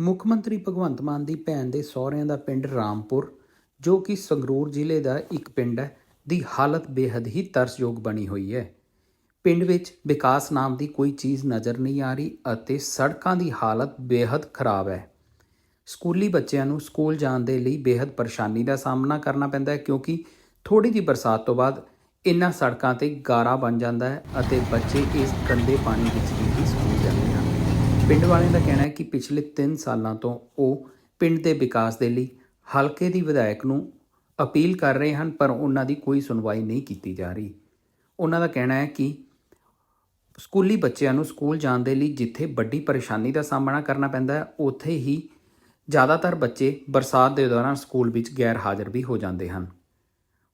ਮੁੱਖ ਮੰਤਰੀ ਭਗਵੰਤ ਮਾਨ ਦੀ ਭੈਣ ਦੇ ਸਹੁਰਿਆਂ ਦਾ ਪਿੰਡ ਰਾਮਪੁਰ, ਜੋ ਕਿ ਸੰਗਰੂਰ ਜ਼ਿਲ੍ਹੇ ਦਾ ਇੱਕ ਪਿੰਡ ਹੈ, ਦੀ ਹਾਲਤ ਬੇहद ਹੀ ਤਰਸਯੋਗ ਬਣੀ ਹੋਈ ਹੈ। ਪਿੰਡ ਵਿੱਚ ਵਿਕਾਸ ਨਾਮ ਦੀ ਕੋਈ ਚੀਜ਼ ਨਜ਼ਰ ਨਹੀਂ ਆ ਰਹੀ ਅਤੇ ਸੜਕਾਂ ਦੀ ਹਾਲਤ ਬੇहद ਖਰਾਬ ਹੈ। ਸਕੂਲੀ ਬੱਚਿਆਂ ਨੂੰ ਸਕੂਲ ਜਾਣ ਦੇ ਲਈ ਬੇहद ਪਰੇਸ਼ਾਨੀ ਦਾ ਸਾਹਮਣਾ ਕਰਨਾ ਪੈਂਦਾ ਹੈ, ਕਿਉਂਕਿ ਥੋੜੀ ਜਿਹੀ ਬਰਸਾਤ ਤੋਂ ਬਾਅਦ ਇਨ੍ਹਾਂ ਸੜਕਾਂ ਤੇ ਗਾਰਾ ਬਣ ਜਾਂਦਾ ਹੈ ਅਤੇ ਬੱਚੇ ਇਸ ਗੰਦੇ ਪਾਣੀ ਵਿੱਚ ਹੀ ਸਕੂਲ ਜਾਂਦੇ। ਪਿੰਡ ਵਾਲਿਆਂ ਦਾ ਕਹਿਣਾ ਹੈ ਕਿ ਪਿਛਲੇ 3 ਸਾਲਾਂ ਤੋਂ ਉਹ ਪਿੰਡ ਦੇ ਵਿਕਾਸ ਦੇ ਲਈ ਹਲਕੇ ਦੀ ਵਿਧਾਇਕ ਨੂੰ ਅਪੀਲ ਕਰ ਰਹੇ ਹਨ, ਪਰ ਉਹਨਾਂ ਦੀ ਕੋਈ ਸੁਣਵਾਈ ਨਹੀਂ ਕੀਤੀ ਜਾ ਰਹੀ। ਉਹਨਾਂ ਦਾ ਕਹਿਣਾ ਹੈ ਕਿ ਸਕੂਲੀ ਬੱਚਿਆਂ ਨੂੰ ਸਕੂਲ ਜਾਣ ਦੇ ਲਈ ਜਿੱਥੇ ਵੱਡੀ ਪਰੇਸ਼ਾਨੀ ਦਾ ਸਾਹਮਣਾ ਕਰਨਾ ਪੈਂਦਾ ਹੈ, ਉੱਥੇ ਹੀ ਜ਼ਿਆਦਾਤਰ ਬੱਚੇ ਬਰਸਾਤ ਦੇ ਦੌਰਾਨ ਸਕੂਲ ਵਿੱਚ ਗੈਰ ਹਾਜ਼ਰ ਵੀ ਹੋ ਜਾਂਦੇ ਹਨ।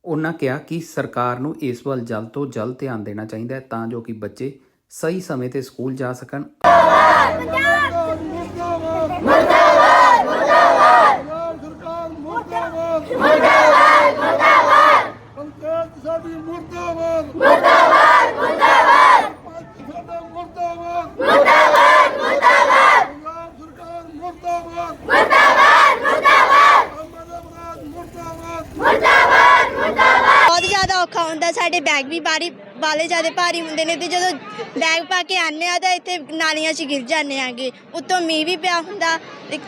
ਉਹਨਾਂ ਕਿਹਾ ਕਿ ਸਰਕਾਰ ਨੂੰ ਇਸ ਵੱਲ ਜਲਦ ਤੋਂ ਜਲਦ ਧਿਆਨ ਦੇਣਾ ਚਾਹੀਦਾ ਹੈ ਤਾਂ ਜੋ ਕਿ ਬੱਚੇ ਸਹੀ ਸਮੇਂ ਤੇ ਸਕੂਲ ਜਾ ਸਕਣ। ਬਹੁਤ ਜ਼ਿਆਦਾ ਔਖਾ ਹੁੰਦਾ ਸਾਡੇ ਬੈਗ ਵੀ ਬਾਰੀ ਬਾਲੇ ਜ਼ਿਆਦਾ ਭਾਰੀ ਹੁੰਦੇ ਨੇ ਤੇ ਜਦੋਂ ਬੈਗ ਪਾ ਕੇ ਆਨੇ ਆ ਤਾਂ ਇੱਥੇ ਨਾਲੀਆਂ 'ਚ ਗਿਰ ਜਾਂਦੇ ਆਂਗੇ ਉੱਤੋਂ ਮੀਂਹ ਵੀ ਪਿਆ ਹੁੰਦਾ।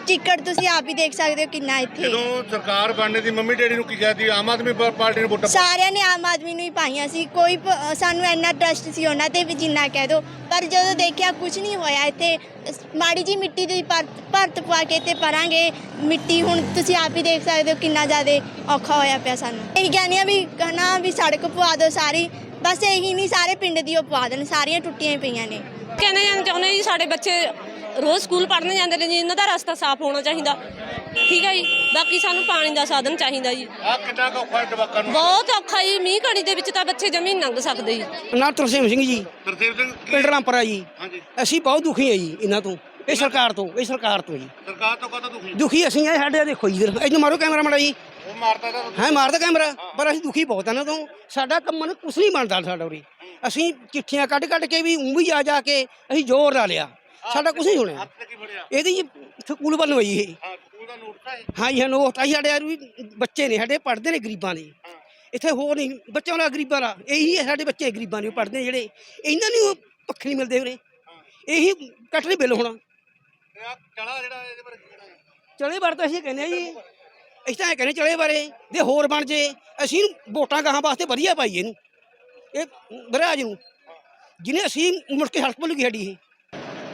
ਚਿੱਕੜ ਤੁਸੀਂ ਆਪ ਹੀ ਦੇਖ ਸਕਦੇ ਹੋ ਕਿੰਨਾ ਇੱਥੇ। ਜਦੋਂ ਸਰਕਾਰ ਬਣਨੇ ਦੀ ਮੰਮੀ ਡੈਡੀ ਨੂੰ ਕੀ ਕਹਤੀ ਆਮ ਆਦਮੀ ਪਾਰਟੀ ਨੂੰ ਵੋਟਾਂ ਸਾਰਿਆਂ ਨੇ ਆਮ ਆਦਮੀ ਨੂੰ ਹੀ ਪਾਈਆਂ ਸੀ। ਕੋਈ ਪ- ਸਾਨੂੰ ਇੰਨਾ ਟਰਸਟ ਸੀ ਉਹਨਾਂ ਤੇ ਵੀ ਜਿੰਨਾ ਕਹਿ ਦੋ। ਪਰ ਜਦੋਂ ਦੇਖਿਆ ਕੁਝ ਨਹੀਂ ਹੋਇਆ ਇੱਥੇ। ਮਾੜੀ ਜੀ ਮਿੱਟੀ ਦੀ ਭਰਤ ਭਰਤ ਪਵਾ ਕੇ ਤੇ ਪਰਾਂਗੇ ਮਿੱਟੀ ਹੁਣ ਤੁਸੀਂ ਆਪ ਹੀ ਦੇਖ ਸਕਦੇ ਹੋ ਕਿੰਨਾ ਜ਼ਿਆਦਾ ਔਖਾ ਹੋਇਆ ਪਿਆ ਸਾਨੂੰ। ਇਹੀ ਕਹਿੰਦੇ ਆ ਵੀ ਕਹਣਾ ਵੀ ਸੜਕ ਪਵਾ ਦਿਓ ਸਾਰੀ। ਬਸ ਇਹੀ ਨਹੀਂ ਸਾਰੇ ਪਿੰਡ ਦੀ ਉਹ ਪਵਾ ਦੇਣ ਸਾਰੀਆਂ ਟੁੱਟੀਆਂ ਹੀ ਪਈਆਂ ਨੇ। ਕਹਿਣਾ ਜਾਣਾ ਚਾਹੁੰਦੇ ਜੀ ਸਾਡੇ ਬੱਚੇ ਰੋਜ਼ ਸਕੂਲ ਪੜ੍ਹਨ ਜਾਂਦੇ ਨੇ ਜੀ ਇਹਨਾਂ ਦਾ ਰਸਤਾ ਸਾਫ਼ ਹੋਣਾ ਚਾਹੀਦਾ। ਠੀਕ ਹੈ ਜੀ ਬਾਕੀ ਸਾਨੂੰ ਪਾਣੀ ਦਾ ਸਾਧਨ ਚਾਹੀਦਾ ਜੀ। ਆ ਕਿੰਨਾ ਕੁ ਔਖਾ ਹੈ ਜਵਾਕਾਂ ਨੂੰ। ਬਹੁਤ ਔਖਾ ਜੀ ਮੀਂਹ ਘੜੀ ਦੇ ਵਿੱਚ ਤਾਂ ਬੱਚੇ ਜਮੀਨ ਲੰਘ ਸਕਦੇ ਜੀ। ਨਾ ਤਰਸੇਮ ਸਿੰਘ ਜੀ ਤਰਸੇਮ ਸਿੰਘ ਕੀ- ਪਿੰਡ ਰਾਮਪੁਰਾ ਜੀ। ਹਾਂਜੀ। ਅਸੀਂ ਬਹੁਤ ਦੁਖੀ ਹਾਂ ਜੀ ਇਹਨਾਂ ਤੋਂ ਇਹ ਸਰਕਾਰ ਤੋਂ ਇਹ ਸਰਕਾਰ ਤੋਂ ਜੀ। ਸਰਕਾਰ ਤੋਂ ਕਦੋਂ ਦੁਖੀ ਦੁਖੀ ਅਸੀਂ ਆ ਸਾਡੇ ਆਹ ਦੇਖੋ ਜੀ ਇਧਰ ਇਹਨੂੰ ਮਾਰੋ ਕੈਮਰਾ ਮਾੜਾ ਜੀ। ਮਾਰਦਾ ਤਾਂ ਹੈ ਮਾਰਦਾ ਕੈਮਰਾ? ਪਰ ਅਸੀਂ ਦੁਖੀ ਬਹੁਤ ਆ ਇਹਨਾਂ ਤੋਂ ਸਾਡਾ ਕੰਮ ਨੂੰ ਕੁਛ ਨਹੀਂ ਬਣਦਾ ਸਾਡਾ ਉਰੇ। ਅਸੀਂ ਚਿੱਠੀਆਂ ਕੱਢ ਕੱਢ ਕੇ ਵੀ ਉਂ ਵੀ ਜਾ ਜਾ ਕੇ ਅਸੀਂ ਜ਼ੋਰ ਲਾ ਲਿਆ। ਸਾਡਾ ਕੁਛ ਨਹੀਂ ਸੁਣਿਆ। ਹੱਥ ਤੇ ਕੀ ਫੜਿਆ ਇਹਦੀ ਸਕੂਲ ਵੱਲ ਹੋਈ ਇਹ। ਹਾਂ ਸਕੂਲ ਦਾ ਨੋਟ ਹੈ ਹਾਂ ਜੀ ਨੋਟ ਆਈ ਸਾਡੇ ਯਾਰ ਵੀ ਬੱਚੇ ਨੇ ਸਾਡੇ ਪੜ੍ਹਦੇ ਨੇ ਗਰੀਬਾਂ ਦੇ। ਇੱਥੇ ਹੋਰ ਨਹੀਂ ਬੱਚਿਆਂ ਦਾ ਗਰੀਬਾਂ ਦਾ। ਇਹੀ ਹੈ ਸਾਡੇ ਬੱਚੇ ਗਰੀਬਾਂ ਨੇ ਪੜ੍ਹਦੇ ਨੇ ਜਿਹੜੇ। ਇਹਨਾਂ ਨੂੰ ਪੱਖ ਨਹੀਂ ਮਿਲਦੇ ਉਰੇ। ਇਹੀ ਕੱਟਣੇ ਬਿੱਲ ਹੋਣਾ। ਆ ਚੜਾ ਜਿਹੜਾ ਇਹਦੇ ਪਰ? ਚਲੇ ਬਾਰੇ ਤਾਂ ਅਸੀਂ ਕਹਿੰਦੇ ਆ ਜੀ। ਅਸੀਂ ਤਾਂ ਇਹ ਕਹਿੰਦੇ ਚਲੇ ਬਾਰੇ ਦੇ ਹੋਰ ਬਣ ਜੇ ਅਸੀਂ ਇਹਨੂੰ ਵੋਟਾਂ ਗਾਹਾਂ ਵਾਸਤੇ ਵਧੀਆ ਪਾਈਏ ਇਹਨੂੰ। ਇਹ ਬਰਾਜ ਨੂੰ ਜਿਹਨੇ ਅਸੀਂ ਮੁੜ ਕੇ ਹਲਕ ਗਈ ਸਾਡੀ ਇਹ।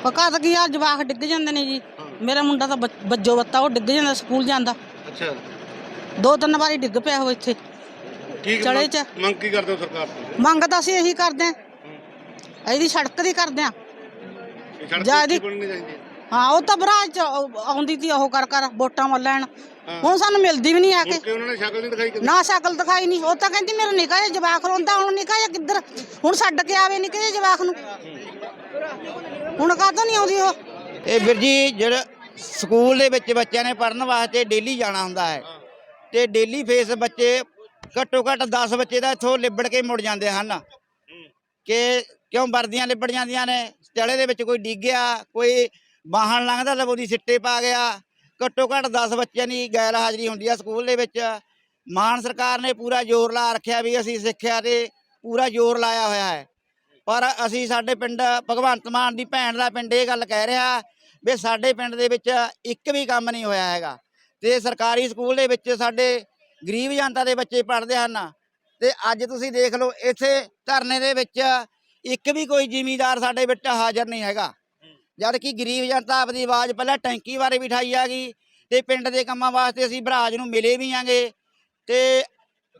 ਪਕਾ ਤਾਂ ਕੀ ਆ ਜਵਾਕ ਡਿੱਗ ਜਾਂਦੇ ਨੇ ਜੀ। ਮੇਰਾ ਮੁੰਡਾ ਤਾਂ ਬੱਚ- ਬੱਜੋ ਬੱਤਾ ਉਹ ਡਿੱਗ ਜਾਂਦਾ ਸਕੂਲ ਜਾਂਦਾ। ਅੱਛਾ। ਦੋ ਤਿੰਨ ਵਾਰੀ ਡਿੱਗ ਪਿਆ ਉਹ ਇੱਥੇ। ਕੀ ਚੜੇ ਮੰਗ- ਚ। ਮੰਗ ਕੀ ਕਰਦੇ ਹੋ ਸਰਕਾਰ ਤੋਂ? ਮੰਗ ਤਾਂ ਅਸੀਂ ਇਹੀ ਕਰਦੇ ਆਂ ਇਹਦੀ ਸੜਕ ਦੀ ਕਰਦੇ ਆਂ ਇਹ ਸੜਕ ਜਾ ਉੱਚੀ ਇਹਦੀ- ਬਣਨੀ ਚਾਹੀਦੀ ਹੈ। ਹਾਂ ਉਹ ਤਾਂ ਬਰਾਜ ਚ ਆਉ- ਆਉਂਦੀ ਤੀ ਉਹ ਕਰ ਕਰ ਵੋਟਾਂ ਵੱਲ ਲੈਣ। ਹੁਣ ਸਾਨੂੰ ਮਿਲਦੀ ਵੀ ਨਹੀਂ ਆ ਕੇ। ਹੁਣ ਕਿ ਉਹਨਾਂ ਨੇ ਸ਼ਕਲ ਨਹੀਂ ਦਿਖਾਈ ਕਦੇ। ਨਾ ਸ਼ਕਲ ਦਿਖਾਈ ਨਹੀਂ। ਉਹ ਤਾਂ ਕਹਿੰਦੀ ਮੇਰਾ ਨਿਕਾ ਜਿਹਾ ਜਵਾਕ ਰੋਂਦਾ ਹੁਣ ਨਿਕਾ ਜਿਹਾ ਕਿੱਧਰ? ਹੁਣ ਛੱਡ ਕੇ ਆਵੇ ਨਿੱਕੇ ਜਿਹੇ ਜਵਾਕ ਨੂੰ। ਹੁਣ ਕਾਹਤੋਂ ਨਹੀਂ ਆਉਂਦੀ ਉਹ? ਇਹ ਵੀਰ ਜੀ ਜਿਹੜਾ ਸਕੂਲ ਦੇ ਵਿੱਚ ਬੱਚਿਆਂ ਨੇ ਪੜਨ ਵਾਸਤੇ ਡੇਲੀ ਜਾਣਾ ਹੁੰਦਾ ਹੈ ਤੇ ਡੇਲੀ ਫੇਸ ਬੱਚੇ ਘੱਟੋ ਘੱਟ 10 ਬੱਚੇ ਤਾਂ ਇੱਥੋਂ ਲਿਬੜ ਕੇ ਮੁੜ ਜਾਂਦੇ ਹਨ। ਕਿ ਕਿਉਂ ਵਰਦੀਆਂ ਲਿਬੜ ਜਾਂਦੀਆਂ ਨੇ? ਚਲੇ ਦੇ ਵਿੱਚ ਕੋਈ ਡਿੱਗ ਗਿਆ ਕੋਈ ਵਾਹਨ ਲੰਘਦਾ ਤਾਂ ਉਹਦੀ ਸਿੱਟੇ ਪਾ ਗਿਆ। ਘੱਟੋ ਘੱਟ 10 ਬੱਚਿਆਂ ਦੀ ਗੈਰ ਹਾਜ਼ਰੀ ਹੁੰਦੀ ਆ ਸਕੂਲ ਦੇ ਵਿੱਚ। ਮਾਨ ਸਰਕਾਰ ਨੇ ਪੂਰਾ ਜ਼ੋਰ ਲਾ ਰੱਖਿਆ ਵੀ ਅਸੀਂ ਸਿੱਖਿਆ ਤੇ ਪੂਰਾ ਜ਼ੋਰ ਲਾਇਆ ਹੋਇਆ ਹੈ। ਪਰ ਅਸੀਂ ਸਾਡੇ ਪਿੰਡ, ਭਗਵੰਤ ਮਾਨ ਦੀ ਭੈਣ ਦਾ ਪਿੰਡ ਇਹ ਗੱਲ ਕਹਿ ਰਿਹਾ ਵੀ ਸਾਡੇ ਪਿੰਡ ਦੇ ਵਿੱਚ ਇੱਕ ਵੀ ਕੰਮ ਨਹੀਂ ਹੋਇਆ ਹੈਗਾ। ਤੇ ਸਰਕਾਰੀ ਸਕੂਲ ਦੇ ਵਿੱਚ ਸਾਡੇ ਗਰੀਬ ਜਨਤਾ ਦੇ ਬੱਚੇ ਪੜ੍ਹਦੇ ਹਨ। ਤੇ ਅੱਜ ਤੁਸੀਂ ਦੇਖ ਲਓ, ਇੱਥੇ ਧਰਨੇ ਦੇ ਵਿੱਚ ਇੱਕ ਵੀ ਕੋਈ ਜ਼ਿਮੀਂਦਾਰ ਸਾਡੇ ਵਿੱਚ ਹਾਜ਼ਰ ਨਹੀਂ ਹੈਗਾ। ਜਦ ਕਿ ਗਰੀਬ ਜਨਤਾ ਆਪਣੀ ਆਵਾਜ਼ ਪਹਿਲਾਂ ਟੈਂਕੀ ਬਾਰੇ ਵੀ ਉਠਾਈ ਆ ਗਈ ਤੇ ਪਿੰਡ ਦੇ ਕੰਮਾਂ ਵਾਸਤੇ ਅਸੀਂ ਭਰਾਜ ਨੂੰ ਮਿਲੇ ਵੀ ਆਂਗੇ ਤੇ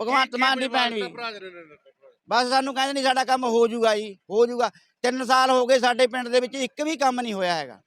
ਭਗਵੰਤ ਮਾਨ ਦੀ ਭੈਣ ਵੀ। ਬਸ ਸਾਨੂੰ ਕਹਿੰਦੇ ਨਹੀਂ ਸਾਡਾ ਕੰਮ ਹੋ ਜਾਊਗਾ ਜੀ, ਹੋ ਜਾਊਗਾ 3 ਸਾਲ ਹੋ ਗਏ ਸਾਡੇ ਪਿੰਡ ਦੇ ਵਿੱਚ ਇੱਕ ਵੀ ਕੰਮ ਨਹੀਂ ਹੋਇਆ ਹੈਗਾ।